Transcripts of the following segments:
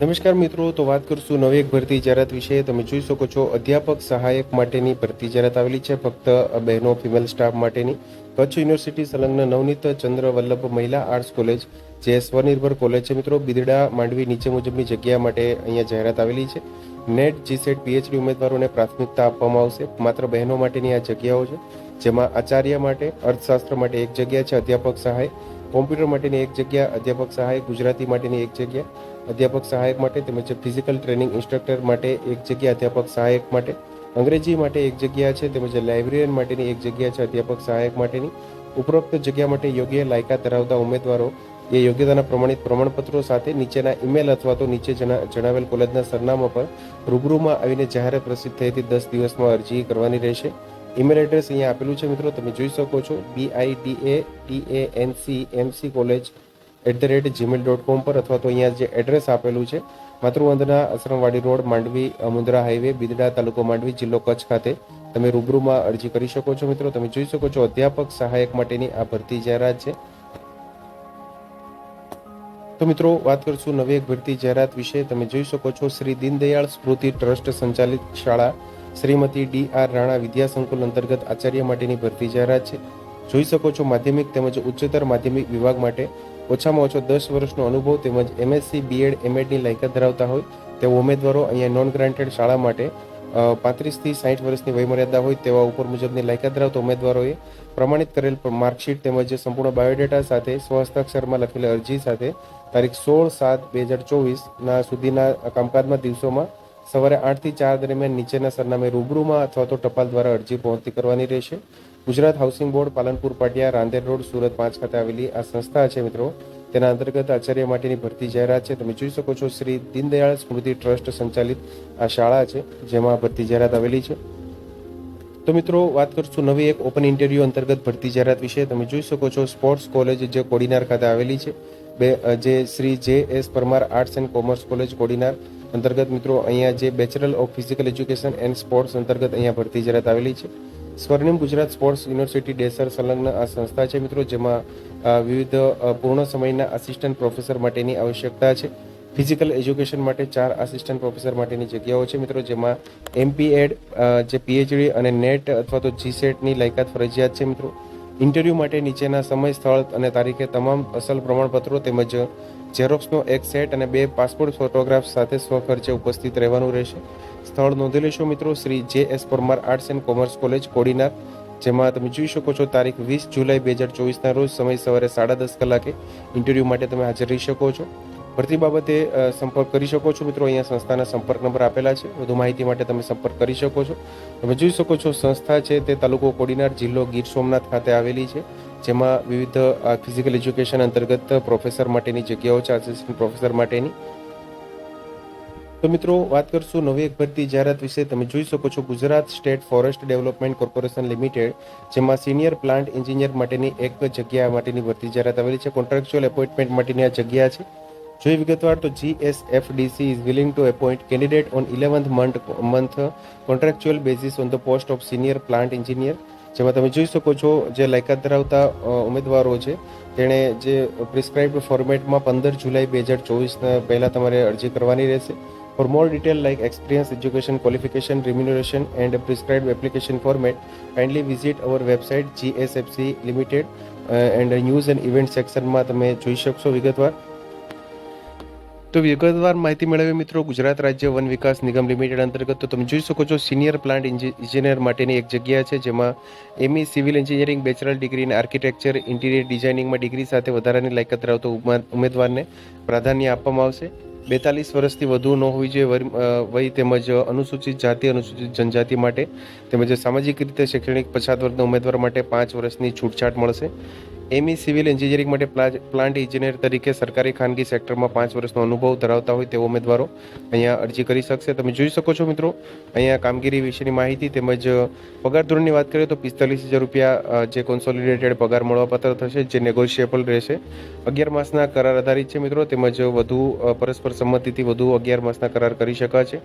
નમસ્કાર મિત્રો, તો વાત કરશું નવી એક ભરતી જાહેરાત વિશે. તમે જોઈ શકો છો, અધ્યાપક સહાયક માટેની ભરતી જાહેરાત આવેલી છે, ફક્ત બહેનો ફિમેલ સ્ટાફ માટેની. કચ્છ યુનિવર્સિટી સંલગ્ન નવનીત ચંદ્ર વલ્લભ મહિલા આર્ટ્સ કોલેજ જે સ્વનિર્ભર કોલેજ છે મિત્રો. બિદડા માંડવી નીચે મુજબની જગ્યા માટે અહીંયા જાહેરાત આવેલી છે. નેટ જીસેટ પીએચડી ઉમેદવારોને પ્રાથમિકતા આપવામાં આવશે. માત્ર બહેનો માટેની આ જગ્યાઓ છે, જેમાં આચાર્ય માટે, અર્થશાસ્ત્ર માટે એક જગ્યા છે, અધ્યાપક સહાય, કોમ્પ્યુટર માટેની એક જગ્યા, અધ્યાપક સહાય, ગુજરાતી માટેની એક જગ્યા. અધ્યાપક સહાયક માટે તેમજ ફિઝિકલ ટ્રેનિંગ ઇન્સ્ટ્રક્ટર માટે એક જગ્યા અધ્યાપક સહાયક માટે, અંગ્રેજી માટે એક જગ્યા છે તેમજ લાઇબ્રેરિયન માટેની એક જગ્યા છે અધ્યાપક સહાયક માટેની. ઉપરોક્ત જગ્યા માટે યોગ્ય લાયકાત ધરાવતા ઉમેદવારો એ યોગ્યતાના પ્રમાણિત પ્રમાણપત્રો સાથે નીચેના ઈમેલ અથવા તો નીચે જણા- જણાવેલ કોલેજના સરનામા પર રૂબરૂમાં આવીને જાહેરાત પ્રસિદ્ધ થયેથી દસ દિવસમાં અરજી કરવાની રહેશે. ઈમેલ એડ્રેસ અહીંયા આપેલું છે મિત્રો, તમે જોઈ શકો છો. B I D A T A N C M C college at the rate Gmail dot com પર અથવા તો અહીંયા જે એડ્રેસ આપેલું છે, માતૃવંદના આશ્રમવાડી રોડ, માંડવી મુંદ્રા હાઈવે બિદડા તાલુકો માંડવી, જિલ્લો કચ્છ ખાતે. તમે રૂબરૂમાં અરજી કરી શકો છો મિત્રો. તમે જોઈ શકો છો અધ્યાપક સહાયક માટેની આ ભરતી જાહેરાત છે. તો મિત્રો, વાત કરશું નવી એક ભરતી જાહેરાત વિશે. તમે જોઈ શકો છો શ્રી દીનદયાળ સ્મૃતિ ટ્રસ્ટ સંચાલિત શાળા શ્રીમતી ડી આર રાણા વિદ્યા સંકુલ અંતર્ગત આચાર્ય માટેની ભરતી જાહેરાત છે. જોઈ શકો છો માધ્યમિક તેમજ ઉચ્ચતર માધ્યમિક વિભાગ માટે ઓછામાં ઓછો દસ વર્ષનો અનુભવ તેમજ એમએસસી બીએડ એમએડની લાયકાત ધરાવતા હોય તેવા ઉમેદવારો અહીંયા નોન ગ્રાન્ટેડ શાળા માટે પાંત્રીસથી સાઠ વર્ષની વયમર્યાદા હોય તેવા ઉપર મુજબની લાયકાત ધરાવતા ઉમેદવારોએ પ્રમાણિત કરેલ માર્કશીટ તેમજ સંપૂર્ણ બાયોડેટા સાથે સ્વહસ્તાક્ષરમાં લખેલી અરજી સાથે તારીખ સોળ સાત બે હજાર ચોવીસના સુધીના કામકાજના દિવસોમાં સવારે આઠથી ચાર દરમિયાન નીચેના સરનામે રૂબરૂમાં અથવા તો ટપાલ દ્વારા અરજી પહોંચતી કરવાની રહેશે. Gujarat housing board, Palanpur, Patiya, Rander road, Surat પાંચ ખાતે આવેલી આ સંસ્થા છે મિત્રો. તેના અંતર્ગત આચાર્ય માટેની ભરતી જાહેરાત છે. તમે જોઈ શકો છો શ્રી દીનદયાળ સ્મૃતિ ટ્રસ્ટ સંચાલિત આ શાળા છે, જેમાં ભરતી જાહેરાત આવેલી છે. તો મિત્રો, વાત કરશું નવી એક ઓપન ઇન્ટરવ્યુ અંતર્ગત ભરતી જાહેરાત વિશે. તમે જોઈ શકો છો સ્પોર્ટ્સ કોલેજ જે કોડીનાર ખાતે આવેલી છે. બે જે Shri J S Parmar arts and commerce college Kodinar અંતર્ગત મિત્રો, અહીંયા જે bachelor of physical education and sports અંતર્ગત અહીંયા ભરતી જાહેરાત આવેલી છે. સ્વર્ણિમ ગુજરાત સ્પોર્ટ્સ યુનિવર્સિટી ડેસર સંલગ્ન આ સંસ્થા છે મિત્રો, જેમાં વિવિધ પૂર્ણ સમયના આસિસ્ટન્ટ પ્રોફેસર માટેની આવશ્યકતા છે. ફિઝિકલ એજ્યુકેશન માટે ચાર આસિસ્ટન્ટ પ્રોફેસર માટેની જગ્યાઓ છે મિત્રો, જેમાં એમપીએડ જે પીએચડી અને નેટ અથવા તો જીસેટની લાયકાત ફરજિયાત છે મિત્રો. ઇન્ટરવ્યૂ માટે નીચેના સમય સ્થળ અને તારીખે તમામ અસલ પ્રમાણપત્રો તેમજ ઝેરોક્સનો એક સેટ અને બે પાસપોર્ટ ફોટોગ્રાફ સાથે સ્વખર્ચે ઉપસ્થિત રહેવાનું રહેશે. સ્થળ નોંધી લેશો મિત્રો, Shri J S Parmar arts and commerce college Kodinar, જેમાં તમે જોઈ શકો છો તારીખ વીસ જુલાઈ બે હજાર ચોવીસના રોજ સમય સવારે સાડા દસ કલાકે ઇન્ટરવ્યૂ માટે તમે હાજર રહી શકો છો. ભરતી બાબતે સંપર્ક કરી શકો છો મિત્રો. અહીંયા સંસ્થાના સંપર્ક નંબર આપેલા છે. વધુ માહિતી માટે તમે સંપર્ક કરી શકો છો. તમે જોઈ શકો છો સંસ્થા છે તે તાલુકો કોડીનાર જિલ્લો ગીર સોમનાથ ખાતે આવેલી છે, જેમાં વિવિધ ફિઝિકલ એજ્યુકેશન અંતર્ગત પ્રોફેસર માટેની જગ્યાઓ છે આસિસ્ટન્ટ પ્રોફેસર માટેની. તો મિત્રો, વાત કરશું નવી એક ભરતી જાહેરાત વિશે. તમે જોઈ શકો છો Gujarat state forest development corporation limited, જેમાં સિનિયર પ્લાન્ટ એન્જિનિયર માટેની એક જગ્યા માટેની ભરતી જાહેરાત આવેલી છે. કોન્ટ્રાક્ચ્યુઅલ એપોઇન્ટમેન્ટ માટેની આ જગ્યા છે. જોઈ વિગતવાર તો GSFDC is willing to appoint candidate on eleventh month month contractual basis on the post of senior plant engineer જેમાં તમે જોઈ શકો છો, જે લાયકાત ધરાવતા ઉમેદવારો છે, તેણે જે પ્રિસ્ક્રાઇબ ફોર્મેટમાં પંદર જુલાઈ બે હજાર ચોવીસના પહેલાં તમારે અરજી કરવાની રહેશે. For more detail like experience education qualification remuneration and prescribed application format kindly visit our website GSFC limited and news and event સેક્શનમાં તમે જોઈ શકશો વિગતવાર. તો વિગતવાર માહિતી મેળવી મિત્રો. ગુજરાત રાજ્ય વન વિકાસ નિગમ લિમિટેડ અંતર્ગત તો તમે જોઈ શકો છો, સિનિયર પ્લાન્ટ ઇન્જિનિયર માટેની એક જગ્યા છે, જેમાં એમી સિવિલ એન્જિનિયરિંગ બેચરલ ડિગ્રી અને આર્કિટેક્ચર, ઇન્ટિરિયર ડિઝાઇનિંગમાં ડિગ્રી સાથે વધારાની લાયકાત ધરાવતો ઉમેદવારને પ્રાધાન્ય આપવામાં આવશે. બેતાલીસ વર્ષથી વધુ ન હોવી જોઈએ વય તેમજ અનુસૂચિત જાતિ, અનુસૂચિત જનજાતિ માટે તેમજ સામાજિક રીતે શૈક્ષણિક પછાત વર્ગના ઉમેદવાર માટે પાંચ વર્ષની છૂટછાટ મળશે. એમઈ સિવિલ એન્જિનિયરિંગ માટે પ્લા- પ્લાન્ટ ઇજનેર તરીકે સરકારી ખાનગી સેક્ટરમાં પાંચ વર્ષનો અનુભવ ધરાવતા હોય તેવા ઉમેદવારો અહીંયા અરજી કરી શકશે. તમે જોઈ શકો છો મિત્રો, અહીંયા કામગીરી વિશેની માહિતી તેમજ પગાર ધોરણની વાત કરીએ તો પિસ્તાલીસ હજાર રૂપિયા જે કોન્સોલિડેટેડ પગાર મળવાપાત્ર થશે, જે નેગોશિયેબલ રહેશે. અગિયાર માસના કરાર આધારિત છે મિત્રો, તેમજ વધુ પરસ્પર સંમતિથી વધુ અગિયાર માસના કરાર કરી શકાશે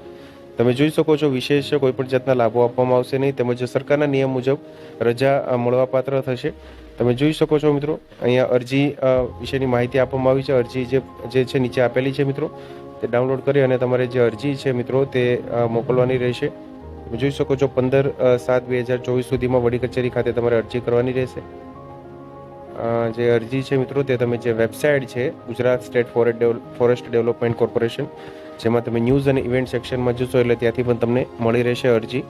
તમે જોઈ શકો છો વિશેષ કોઈપણ જાતના લાભો આપવામાં આવશે નહીં, તેમજ સરકારના નિયમ મુજબ રજા મળવાપાત્ર થશે. તમે જોઈ શકો છો મિત્રો, અહીંયા અરજી વિશેની માહિતી આપવામાં આવી છે. અરજી જે જે છે નીચે આપેલી છે મિત્રો, તે ડાઉનલોડ કરી અને તમારે જે અરજી છે મિત્રો, તે મોકલવાની રહેશે. તમે જોઈ શકો છો પંદર સાત બે હજાર ચોવીસ સુધીમાં વડી કચેરી ખાતે તમારે અરજી કરવાની રહેશે. જે અરજી છે મિત્રો, તે તમે જે વેબસાઇટ છે, Gujarat state forest forest development corporation, જેમાં તમે ન્યૂઝ અને ઇવેન્ટ સેક્શનમાં જશો એટલે ત્યાંથી પણ તમને મળી રહેશે અરજી.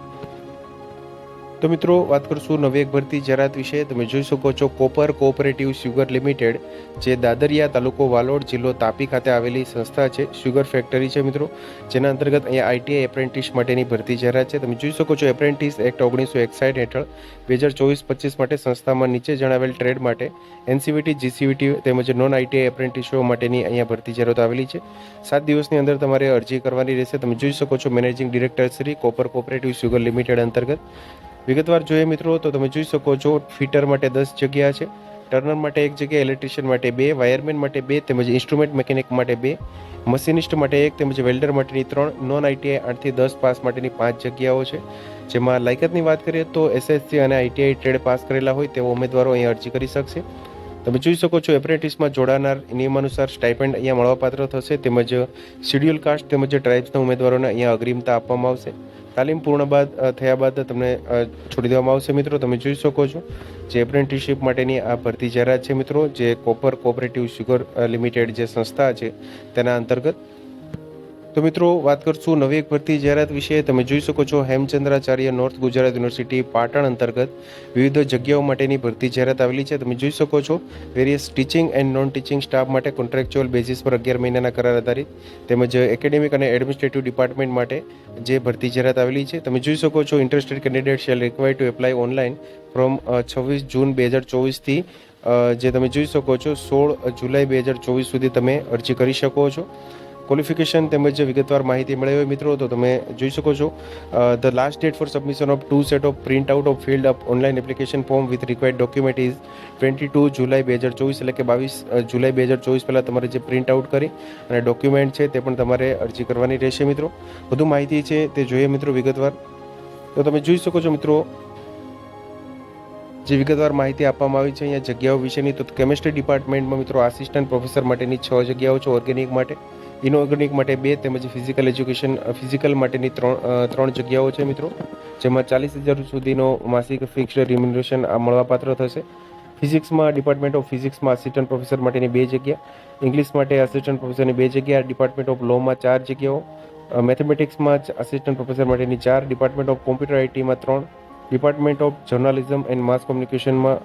તો મિત્રો, વાત કરશું નવી એક ભરતી જાહેરાત વિશે. તમે જોઈ શકો છો કોપર કોઓપરેટિવ સુગર લિમિટેડ, જે દાદરિયા તાલુકો વાલોડ જિલ્લો તાપી ખાતે આવેલી સંસ્થા છે, સુગર ફેક્ટરી છે મિત્રો. જેના અંતર્ગત અહીંયા આઈટીઆઈ એપ્રેન્ટિસ માટેની ભરતી જાહેરાત છે. તમે જોઈ શકો છો એપ્રેન્ટિસ એક્ટ ઓગણીસો એકસાઠ હેઠળ બે હજાર ચોવીસ પચીસ માટે સંસ્થામાં નીચે જણાવેલ ટ્રેડ માટે એનસીવીટી જીસીવીટી તેમજ નોન આઈટીઆઈ એપ્રેન્ટિસો માટેની અહીંયા ભરતી જાહેરાત આવેલી છે. સાત દિવસની અંદર તમારે અરજી કરવાની રહેશે. તમે જોઈ શકો છો managing director Shri copper cooperative sugar limited અંતર્ગત. વિગતવાર જોઈએ મિત્રો, તો તમે જોઈ શકો છો, ફિટર માટે દસ જગ્યા છે, ટર્નર માટે એક જગ્યા, ઇલેક્ટ્રિશિયન માટે બે, વાયરમેન માટે બે, તેમજ ઇન્સ્ટ્રુમેન્ટ મેકેનિક માટે બે, મશીનિસ્ટ માટે એક, તેમજ વેલ્ડર માટેની ત્રણ, નોન આઈટીઆઈ આઠથી દસ પાસ માટેની પાંચ જગ્યાઓ છે. જેમાં લાયકાતની વાત કરીએ તો એસએસસી અને આઈટીઆઈ ટ્રેડ પાસ કરેલા હોય તેવા ઉમેદવારો અહીં અરજી કરી શકશે. તમે જોઈ શકો છો એપ્રેન્ટિસમાં જોડાનાર નિયમાનુસાર સ્ટાઇપેન્ડ અહીંયા મળવાપાત્ર થશે. તેમજ શિડ્યુલ કાસ્ટ તેમજ ટ્રાઇબ્સના ઉમેદવારોને અહીંયા અગ્રિમતા આપવામાં આવશે. તાલીમ પૂર્ણ બાદ થયા બાદ તમને છોડી દેવામાં આવશે મિત્રો. તમે જોઈ શકો છો જે એપ્રેન્ટિસશીપ માટેની આ ભરતી જાહેરાત છે મિત્રો, જે કોપર કોઓપરેટિવ સુગર લિમિટેડ જે સંસ્થા છે, તેના અંતર્ગત તો મિત્રો, વાત કરશું નવી એક ભરતી જાહેરાત વિશે. તમે જોઈ શકો છો, હેમચંદ્રાચાર્ય નોર્થ ગુજરાત યુનિવર્સિટી પાટણ અંતર્ગત વિવિધ જગ્યાઓ માટેની ભરતી જાહેરાત આવેલી છે. તમે જોઈ શકો છો various teaching and non teaching staff માટે કોન્ટ્રાક્ચ્યુઅલ બેઝિસ પર અગિયાર મહિનાના કરાર આધારિત તેમજ એકેડેમિક અને એડમિનિસ્ટ્રેટિવ ડિપાર્ટમેન્ટ માટે જે ભરતી જાહેરાત આવેલી છે. તમે જોઈ શકો છો interested candidate shall require to apply online from છવ્વીસ જૂન બે હજાર ચોવીસથી જે તમે જોઈ શકો છો, સોળ જુલાઈ બે હજાર ચોવીસ સુધી તમે અરજી કરી શકો છો. ક્વોલિફિકેશન તેમજ વિગતવાર માહિતી મળે હોય મિત્રો તો તમે જોઈ શકો છો. The last date for submission of two set of print out of filled up online application form with required document is twenty two July બે હજાર ચોવીસ એટલે કે બાવીસ જુલાઈ બે હજાર ચોવીસ પહેલાં તમારે જે પ્રિન્ટ આઉટ કરી અને ડોક્યુમેન્ટ છે તે પણ તમારે અરજી કરવાની રહેશે મિત્રો. વધુ માહિતી છે તે જોઈએ મિત્રો વિગતવાર. તો તમે જોઈ શકો છો મિત્રો, જે વિગતવાર માહિતી આપવામાં આવી છે અહીંયા જગ્યાઓ વિશેની. તો કેમિસ્ટ્રી ડિપાર્ટમેન્ટમાં મિત્રો આસિસ્ટન્ટ પ્રોફેસર માટેની છ જગ્યાઓ છે ઓર્ગેનિક માટે. ઇનઓર્ગેનિક માટે બે તેમજ ફિઝિકલ એજ્યુકેશન ફિઝિકલ માટેની ત્રણ ત્રણ જગ્યાઓ છે મિત્રો, જેમાં ચાલીસ હજાર સુધીનો માસિક ફિક્સ્ડ રિમ્યુનરેશન આ મળવાપાત્ર થશે. ફિઝિક્સમાં ડિપાર્ટમેન્ટ ઓફ ફિઝિક્સમાં આસિસ્ટન્ટ પ્રોફેસર માટેની બે જગ્યા ઇંગ્લિશ માટે આસિસ્ટન્ટ પ્રોફેસરની બે જગ્યા ડિપાર્ટમેન્ટ ઓફ લોમાં ચાર જગ્યાઓ મેથેમેટિક્સમાં આસિસ્ટન્ટ પ્રોફેસર માટેની ચાર ડિપાર્ટમેન્ટ ઓફ કોમ્પ્યુટર આઈટીમાં ત્રણ department of journalism and mass કોમ્યુનિકેશનમાં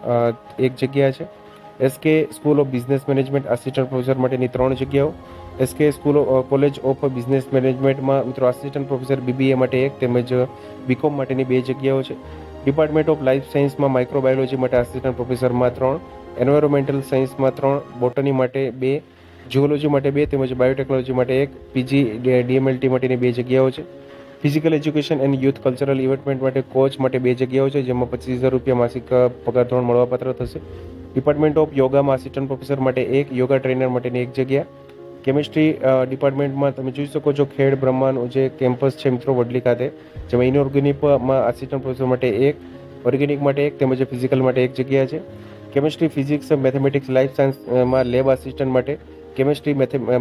એક જગ્યા છે. SK school of business management assistant professor માટેની ત્રણ જગ્યાઓ SK school college of business મેનેજમેન્ટમાં મિત્રો આસિસ્ટન્ટ પ્રોફેસર બીબીએ માટે એક તેમજ બીકોમ માટેની બે જગ્યાઓ છે. ડિપાર્ટમેન્ટ ઓફ લાઈફ સાયન્સમાં માઇક્રોબાયોલોજી માટે આસિસ્ટન્ટ પ્રોફેસરમાં ત્રણ એન્વાયરોમેન્ટલ સાયન્સમાં ત્રણ બોટની માટે બે જીઓલોજી માટે બે તેમજ બાયોટેકનોલોજી માટે એક પીજી ડીએમએલટી માટેની બે જગ્યાઓ છે. Physical education and youth cultural ઇવેન્ટમેન્ટ માટે કોચ માટે બે જગ્યાઓ છે, જેમાં પચીસ હજાર રૂપિયા માસિક પગાર ધોરણ મળવાપાત્ર થશે. ડિપાર્ટમેન્ટ ઓફ યોગામાં આસિસ્ટન્ટ પ્રોફેસર માટે એક યોગા ટ્રેનર માટેની એક જગ્યા. કેમિસ્ટ્રી ડિપાર્ટમેન્ટમાં તમે જોઈ શકો છો ખેડ બ્રહ્માનું જે કેમ્પસ છે મિત્રો વડલી ખાતે, જેમાં ઇનઓર્ગેનિકમાં આસિસ્ટન્ટ પ્રોફેસર માટે એક, ઓર્ગેનિક માટે એક, તેમજ ફિઝિકલ માટે એક જગ્યા છે. કેમિસ્ટ્રી, ફિઝિક્સ, મેથેમેટિક્સ, લાઈફ સાયન્સમાં લેબ આસિસ્ટન્ટ માટે, કેમિસ્ટ્રી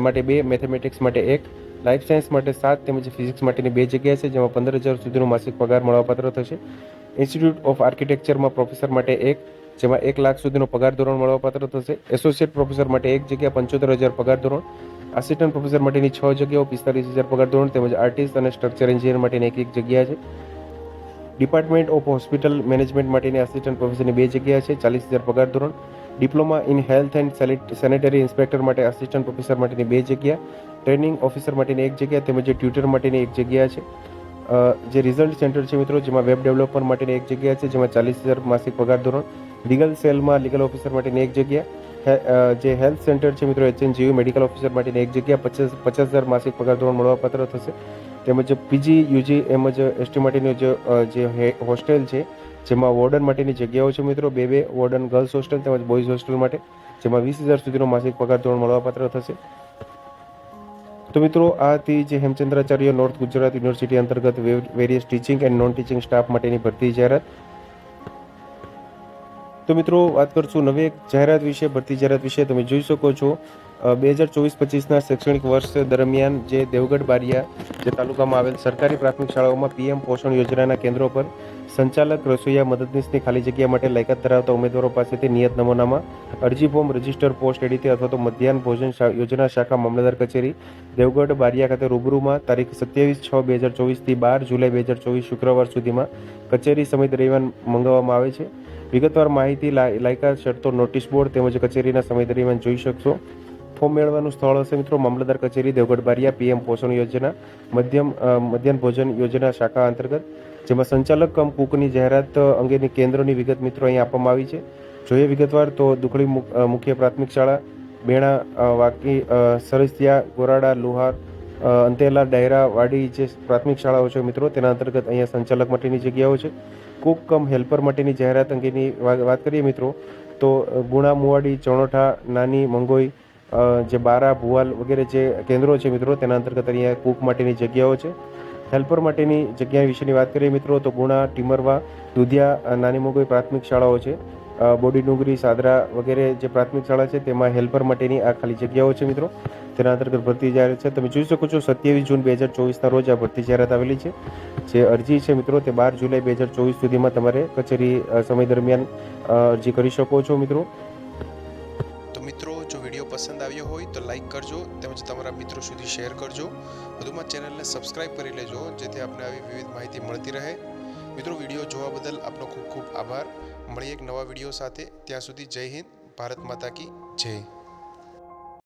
માટે બે, મેથેમેટિક્સ માટે એક, લાઈફ સાયન્સ માટે સાત, તેમજ ફિઝિક્સ માટેની બે જગ્યા છે, જેમાં પંદર હજાર સુધીનો માસિક પગાર મળવાપાત્ર થશે. ઇન્સ્ટિટ્યૂટ ઓફ આર્કિટેક્ચરમાં પ્રોફેસર માટે એક, જેમાં એક લાખ સુધીનો પગાર ધોરણ મળવાપાત્ર થશે. એસોસિએટ પ્રોફેસર માટે એક જગ્યા પંચોતેર હજાર પગાર ધોરણ આસિસ્ટન્ટ પ્રોફેસર માટેની છ જગ્યાઓ, પિસ્તાલીસ હજાર પગાર ધોરણ તેમજ આર્ટિસ્ટ અને સ્ટ્રક્ચર એન્જિનિયર માટેની એક એક જગ્યા છે. ડિપાર્ટમેન્ટ ઓફ હોસ્પિટલ મેનેજમેન્ટ માટેની આસિસ્ટન્ટ પ્રોફેસરની બે જગ્યા છે, ચાલીસ હજાર પગાર ધોરણ. Diploma in health and sanitary inspector માટે આસિસ્ટન્ટ પ્રોફેસર માટેની બે જગ્યા. ટ્રેનિંગ ઓફિસર માટેની એક જગ્યા તેમજ ટ્યુટર માટેની એક જગ્યા છે. જે રિઝલ્ટ સેન્ટર છે મિત્રો, જેમાં વેબ ડેવલપર માટેની એક જગ્યા છે, જેમાં ચાલીસ હજાર માસિક પગાર ધોરણ. લીગલ સેલમાં લીગલ ઓફિસર માટેની એક જગ્યા. જે હેલ્થ સેન્ટર છે મિત્રો એચએનજીયુ મેડિકલ ઓફિસર માટેની એક જગ્યા પચાસ પચાસ હજાર માસિક પગાર ધોરણ મળવાપાત્ર થશે. તેમજ પીજી યુજી એમ જ એસટી માટેની જે હોસ્ટેલ છે, જેમાં વોર્ડન માટેની જગ્યાઓ છે મિત્રો, બે બે વોર્ડન ગર્લ્સ હોસ્ટેલ તેમજ બોયઝ હોસ્ટેલ માટે, જેમાં વીસ હજાર સુધીનો માસિક પગાર ધોરણ મળવાપાત્ર થશે. તો મિત્રો, આ હતી જે હેમચંદ્રાચાર્ય નોર્થ ગુજરાત યુનિવર્સિટી અંતર્ગત various teaching and non teaching staff માટેની ભરતી જાહેરાત. તો મિત્રો, વાત કરશું નવી એક જાહેરાત વિશે, ભરતી જાહેરાત વિશે. તમે જોઈ શકો છો બે હજાર ચોવીસ પચીસના શૈક્ષણિક વર્ષ દરમિયાન જે દેવગઢ બારિયા, જે તાલુકામાં આવેલ સરકારી પ્રાથમિક શાળાઓમાં પીએમ પોષણ યોજનાના કેન્દ્રો પર સંચાલક રસોઈયા મદદનીશની ખાલી જગ્યા માટે લાયકાત ધરાવતા ઉમેદવારો પાસેથી નિયત નમૂનામાં અરજી ફોર્મ રજિસ્ટર પોસ્ટ એડીટી અથવા તો મધ્યાહન ભોજન યોજના શાખા મામલતદાર કચેરી, દેવગઢ બારિયા ખાતે રૂબરૂમાં તારીખ સત્યાવીસ છ બે હજાર ચોવીસથી બાર જુલાઈ બે હજાર ચોવીસ શુક્રવાર સુધીમાં કચેરી સમય દરમિયાન મંગાવવામાં આવે છે. વિગતવાર માહિતી લાય- લાયકાત, શરતો, નોટિસ બોર્ડ તેમજ કચેરીના સમય દરમિયાન જોઈ શકશો. ફોર્મ મેળવવાનું સ્થળ હશે મિત્રો, મામલતદાર કચેરી, દેવગઢ બારિયા, પીએમ પોષણ યોજના, મધ્યમ મધ્યાહન ભોજન યોજના શાખા અંતર્ગત, જેમાં સંચાલક કમ કુકની જાહેરાત અંગેની કેન્દ્રોની વિગત મિત્રો અહીં આપવામાં આવી છે. જોઈએ વિગતવાર તો દુખડી મુખ્ય પ્રાથમિક શાળા, બેણા વાકી સરસિયા, ગોરાડા, લુહાર અંતેલા ડાયરા વાડી જે પ્રાથમિક શાળાઓ છે મિત્રો, તેના અંતર્ગત અહીંયા સંચાલક માટેની જગ્યાઓ છે. કુક કમ હેલ્પર માટેની જાહેરાત અંગેની વાત કરીએ મિત્રો, તો ગુણા મુવાડી, ચણોઠા, નાની મંગોઈ જે બારા, ભુવાલ વગેરે જે કેન્દ્રો છે મિત્રો, તેના અંતર્ગત અહીંયા કુક માટેની જગ્યાઓ છે. હેલ્પર માટેની જગ્યા વિશેની વાત કરીએ મિત્રો, તો ગુણા, ટીમરવા, દુધિયા નાની મોગોઈ પ્રાથમિક શાળાઓ છે. બોડી ડુંગરી, સાદરા વગેરે જે પ્રાથમિક શાળા છે, તેમાં હેલ્પર માટેની આ ખાલી જગ્યાઓ છે મિત્રો. તેના અંતર્ગત ભરતી જાહેરાત છે. તમે જોઈ શકો છો, સત્યાવીસ જૂન બે હજાર ચોવીસના રોજ આ ભરતી જાહેરાત આવેલી છે. જે અરજી છે મિત્રો, તે બાર જુલાઈ બે હજાર ચોવીસ સુધીમાં તમારે કચેરી સમય દરમિયાન અરજી કરી શકો છો મિત્રો. તો મિત્રો, જો વીડિયો પસંદ આવ્યો હોય તો લાઈક કરજો, તેમજ તમારા મિત્રો સુધી શેર કરજો. વધુમાં ચેનલને સબસ્ક્રાઇબ કરી લેજો, જેથી આપણે આવી વિવિધ માહિતી મળતી રહે. મિત્રો, વીડિયો જોવા બદલ આપનો ખૂબ ખૂબ આભાર. મળીએ એક નવા વીડિયો સાથે. ત્યાં સુધી જય હિન્દ, ભારત માતા કી જય.